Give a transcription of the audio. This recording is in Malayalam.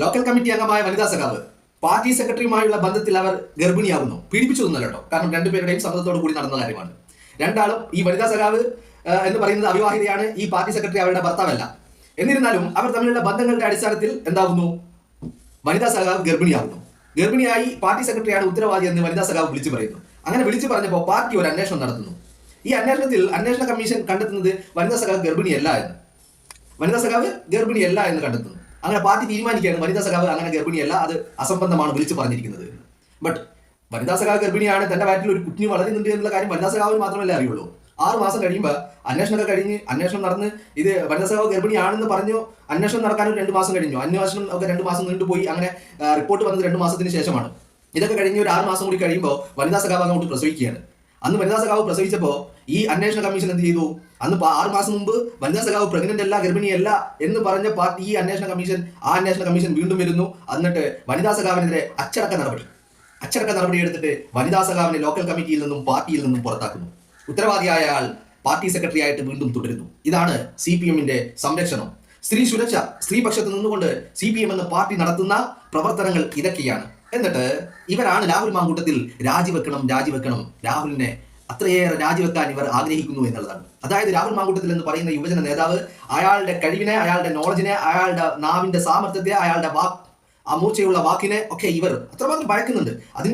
ലോക്കൽ കമ്മിറ്റി അംഗമായ വനിതാ സഖാവ് പാർട്ടി സെക്രട്ടറിയുമായുള്ള ബന്ധത്തിൽ അവർ ഗർഭിണിയാകുന്നു പീഡിപ്പിച്ചതൊന്നല്ല കേട്ടോ. കാരണം രണ്ടുപേരുടെയും സമ്മതത്തോടു കൂടി നടന്ന കാര്യമാണ്. രണ്ടാളും ഈ വനിതാ സഖാവ് എന്ന് പറയുന്നത് അവിവാഹിതയാണ്. ഈ പാർട്ടി സെക്രട്ടറി അവരുടെ ഭർത്താവല്ല. എന്നിരുന്നാലും അവർ തമ്മിലുള്ള ബന്ധങ്ങളുടെ അടിസ്ഥാനത്തിൽ എന്താകുന്നു വനിതാ സഖാവ് ഗർഭിണിയാകുന്നു ഗർഭിണിയായി പാർട്ടി സെക്രട്ടറിയാണ് ഉത്തരവാദി എന്ന് വനിതാ സഖാവ് വിളിച്ചു പറയുന്നു. അങ്ങനെ വിളിച്ചു പറഞ്ഞപ്പോൾ പാർട്ടി ഒരു അന്വേഷണം നടത്തുന്നു. ഈ അന്വേഷണത്തിൽ അന്വേഷണ കമ്മീഷൻ കണ്ടെത്തുന്നത് വനിതാ സഖാവ് ഗർഭിണിയല്ല എന്ന്. വനിതാ സഖാവ് ഗർഭിണിയല്ല എന്ന് കണ്ടെത്തുന്നു. അങ്ങനെ പാർട്ടി തീരുമാനിക്കുകയാണ്. വനിതാ സഖാവ് അങ്ങനെ ഗർഭിണിയല്ല അത് അസംബന്ധമാണ് വിളിച്ചു പറഞ്ഞിരിക്കുന്നത്. ബട്ട് വനിതാ സഖാവ് ഗർഭിണിയാണ് തന്റെ വയറ്റിൽ ഒരു കുഞ്ഞ് വളരുന്നുണ്ട് എന്നുള്ള കാര്യം വനിതാ സഖാവിന് മാത്രമല്ലേ അറിയുള്ളൂ. ആറ് മാസം കഴിയുമ്പോൾ അന്വേഷണമൊക്കെ കഴിഞ്ഞ് അന്വേഷണം നടന്ന് ഇത് വനിതാ സഖാവ് ഗർഭിണിയാണെന്ന് പറഞ്ഞു അന്വേഷണം നടക്കാൻ രണ്ട് മാസം കഴിഞ്ഞു. അന്വേഷണം ഒക്കെ രണ്ട് മാസം നീണ്ടുപോയി അങ്ങനെ റിപ്പോർട്ട് വന്നത് രണ്ട് മാസത്തിന് ശേഷമാണ്. ഇതൊക്കെ കഴിഞ്ഞ് ഒരു ആറ് മാസം കൂടി കഴിയുമ്പോൾ വനിതാ സഖാവ് അങ്ങോട്ട് പ്രസവിക്കുകയാണ്. അന്ന് വനിതാ സഖാവ് ഈ അന്വേഷണ കമ്മീഷൻ എന്ത് ചെയ്തു? അന്ന് ആറു മാസം മുമ്പ് വനിതാ സഖാവ് പ്രഗ്നന്റ് അല്ല ഗർഭിണിയല്ല എന്ന് പറഞ്ഞ പാർട്ടി ഈ അന്വേഷണ കമ്മീഷൻ ആ അന്വേഷണ കമ്മീഷൻ വീണ്ടും വരുന്നു. എന്നിട്ട് വനിതാ സഖാവിനെതിരെ അച്ചടക്ക നടപടി. അച്ചടക്ക നടപടി എടുത്തിട്ട് വനിതാ സഖാവിനെ ലോക്കൽ കമ്മിറ്റിയിൽ നിന്നും പാർട്ടിയിൽ നിന്നും പുറത്താക്കുന്നു. ഉത്തരവാദിയായ ആൾ പാർട്ടി സെക്രട്ടറി ആയിട്ട് വീണ്ടും തുടരുന്നു. ഇതാണ് സി പി എമ്മിന്റെ സംരക്ഷണം. സ്ത്രീ സുരക്ഷ സ്ത്രീപക്ഷത്ത് നിന്നുകൊണ്ട് സി പി എം എന്ന പാർട്ടി നടത്തുന്ന പ്രവർത്തനങ്ങൾ ഇതൊക്കെയാണ്. എന്നിട്ട് ഇവരാണ് രാഹുൽ മാങ്കൂട്ടത്തിൽ രാജിവെക്കണം രാജിവെക്കണം. രാഹുലിനെ അത്രയേറെ രാജിവെക്കാൻ ഇവർ ആഗ്രഹിക്കുന്നു എന്നുള്ളതാണ്. അതായത് രാഹുൽ മാങ്കൂട്ടത്തിൽ എന്ന് പറയുന്ന യുവജന നേതാവ് അയാളുടെ കഴിവിനെ അയാളുടെ നോളജിനെ അയാളുടെ നാവിന്റെ സാമർത്ഥ്യത്തെ അയാളുടെ വാക്ക് ആ മൂർച്ചയുള്ള വാക്കിനെ ഒക്കെ ഇവർ അത്രമാത്രം ഭയക്കുന്നുണ്ട് അതിന്റെ